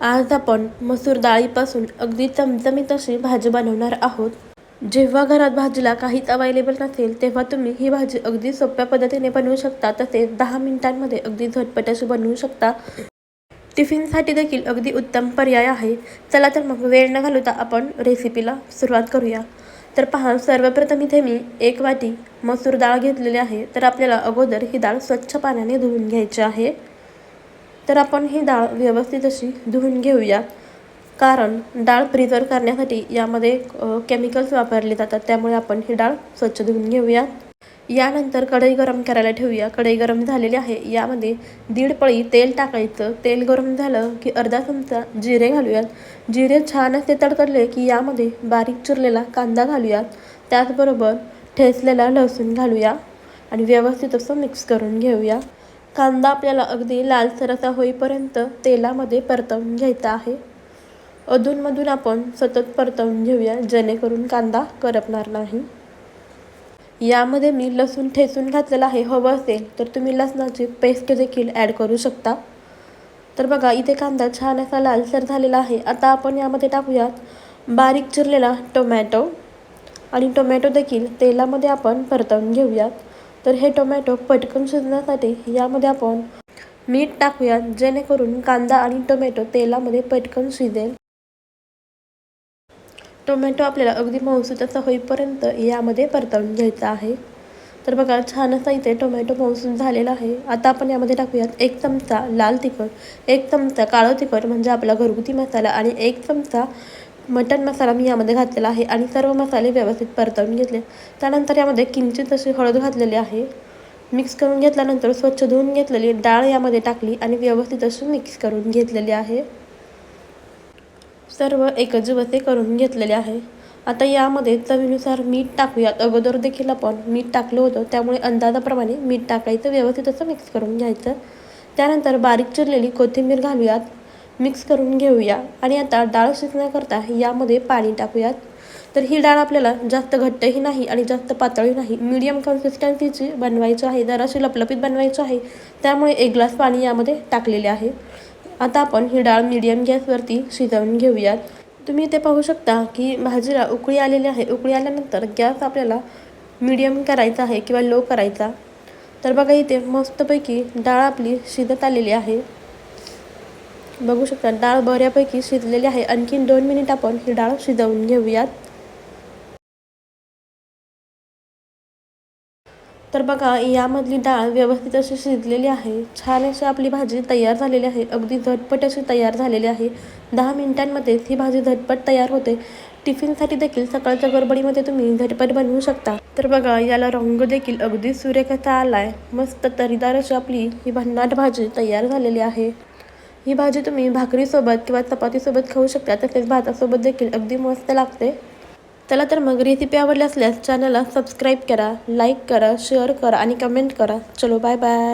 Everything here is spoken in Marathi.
आज आपण मसूर डाळीपासून अगदी चमचमीत अशी भाजी बनवणार आहोत. जेव्हा घरात भाजीला काहीच अवेलेबल नसेल तेव्हा तुम्ही ही भाजी अगदी सोप्या पद्धतीने बनवू शकता. तसेच दहा मिनिटांमध्ये अगदी झटपट अशी बनवू शकता. टिफिनसाठी देखील अगदी उत्तम पर्याय आहे. चला तर मग वेळ न घालवता आपण रेसिपीला सुरुवात करूया. तर पहा सर्वप्रथम इथे मी एक वाटी मसूर डाळ घेतलेली आहे. तर आपल्याला अगोदर ही डाळ स्वच्छ पाण्याने धुवून घ्यायची आहे. तर आपण ही डाळ व्यवस्थित अशी धुवून घेऊया. कारण डाळ प्रिझर्व करण्यासाठी यामध्ये केमिकल्स वापरले जातात. त्यामुळे आपण ही डाळ स्वच्छ धुवून घेऊया. यानंतर कढई गरम करायला ठेवूया. कढई गरम झालेली आहे. यामध्ये दीड पळी तेल टाकायचं. तेल गरम झालं की अर्धा चमचा जिरे घालूयात. जिरे छान असे तडकडले की यामध्ये बारीक चिरलेला कांदा घालूयात. त्याचबरोबर ठेचलेला लसूण घालूया. आणि व्यवस्थित असं मिक्स करून घेऊया. कांदा आपल्याला अगदी लालसर असा होईपर्यंत तेलामध्ये परतवून घ्यायचा आहे. अधूनमधून आपण सतत परतवून घेऊया जेणेकरून कांदा करपणार नाही. यामध्ये मी लसूण ठेचून घातलेला आहे. हवं असेल तर तुम्ही लसणाची पेस्ट देखील ॲड करू शकता. तर बघा इथे कांदा छान असा लालसर झालेला आहे. आता आपण यामध्ये टाकूयात बारीक चिरलेला टोमॅटो. आणि टोमॅटो देखील तेलामध्ये आपण परतवून घेऊयात. तर हे टोमॅटो पटकन शिजण्यासाठी यामध्ये आपण मीठ टाकूया जेणेकरून कांदा आणि टोमॅटो तेलामध्ये पटकन शिजेल. टोमॅटो आपल्याला अगदी मऊसूत असा होईपर्यंत यामध्ये परतवून घ्यायचा आहे. तर बघा छान असा इथे टोमॅटो मौसून झालेला आहे. आता आपण यामध्ये टाकूयात एक चमचा लाल तिखट एक चमचा काळं तिखट म्हणजे आपला घरगुती मसाला आणि एक चमचा मटन मसाला मी यामध्ये घातलेला आहे आणि सर्व मसाले व्यवस्थित परतवून घेतले. त्यानंतर यामध्ये किंचित अशी हळद घातलेली आहे. मिक्स करून घेतल्यानंतर स्वच्छ धुवून घेतलेली डाळ यामध्ये टाकली आणि व्यवस्थित अशी मिक्स करून घेतलेली आहे. सर्व एकजीवते करून घेतलेले आहे. आता यामध्ये चवीनुसार मीठ टाकूयात. अगोदर देखील आपण मीठ टाकलं होतं. त्यामुळे अंदाजाप्रमाणे मीठ टाकायचं व्यवस्थित असं मिक्स करून घ्यायचं. त्यानंतर बारीक चिरलेली कोथिंबीर घालूयात. मिक्स करून घेऊया. आणि आता डाळ शिजण्याकरता यामध्ये पाणी टाकूयात. तर ही डाळ आपल्याला जास्त घट्टही नाही आणि जास्त पातळी नाही मीडियम कन्सिस्टन्सीची बनवायची आहे. जराशी लपलपीत बनवायची आहे. त्यामुळे एक ग्लास पाणी यामध्ये टाकलेले आहे. आता आपण ही डाळ मीडियम गॅसवरती शिजवून घेऊयात. तुम्ही इथे पाहू शकता की भाजीला उकळी आलेली आहे. उकळी आल्यानंतर गॅस आपल्याला मीडियम करायचा आहे किंवा लो करायचा. तर बघा इथे मस्तपैकी डाळ आपली शिजत आलेली आहे. बघू शकता डाळ बऱ्यापैकी शिजलेली आहे. आणखीन दोन मिनिट आपण ही डाळ शिजवून घेऊयात. तर बघा यामधली डाळ व्यवस्थित अशी शिजलेली आहे. छान अशी आपली भाजी तयार झालेली आहे. अगदी झटपट अशी तयार झालेली आहे. दहा मिनिटांमध्येच ही भाजी झटपट तयार होते. टिफिनसाठी देखील सकाळच्या गडबडीमध्ये तुम्ही झटपट बनवू शकता. तर बघा याला रंग देखील अगदी सुरेख आला आहे मस्त तरीदार अशी आपली ही भन्नाट भाजी तयार झालेली आहे. ही भाजी तुम्ही भाकरीसोबत किंवा चपातीसोबत खाऊ शकता तसेच भातासोबत देखील अगदी मस्त लागते. चला तर मग रेसिपी आवडली असल्यास चॅनलला सबस्क्राईब करा लाईक करा शेअर करा आणि कमेंट करा. चलो बाय बाय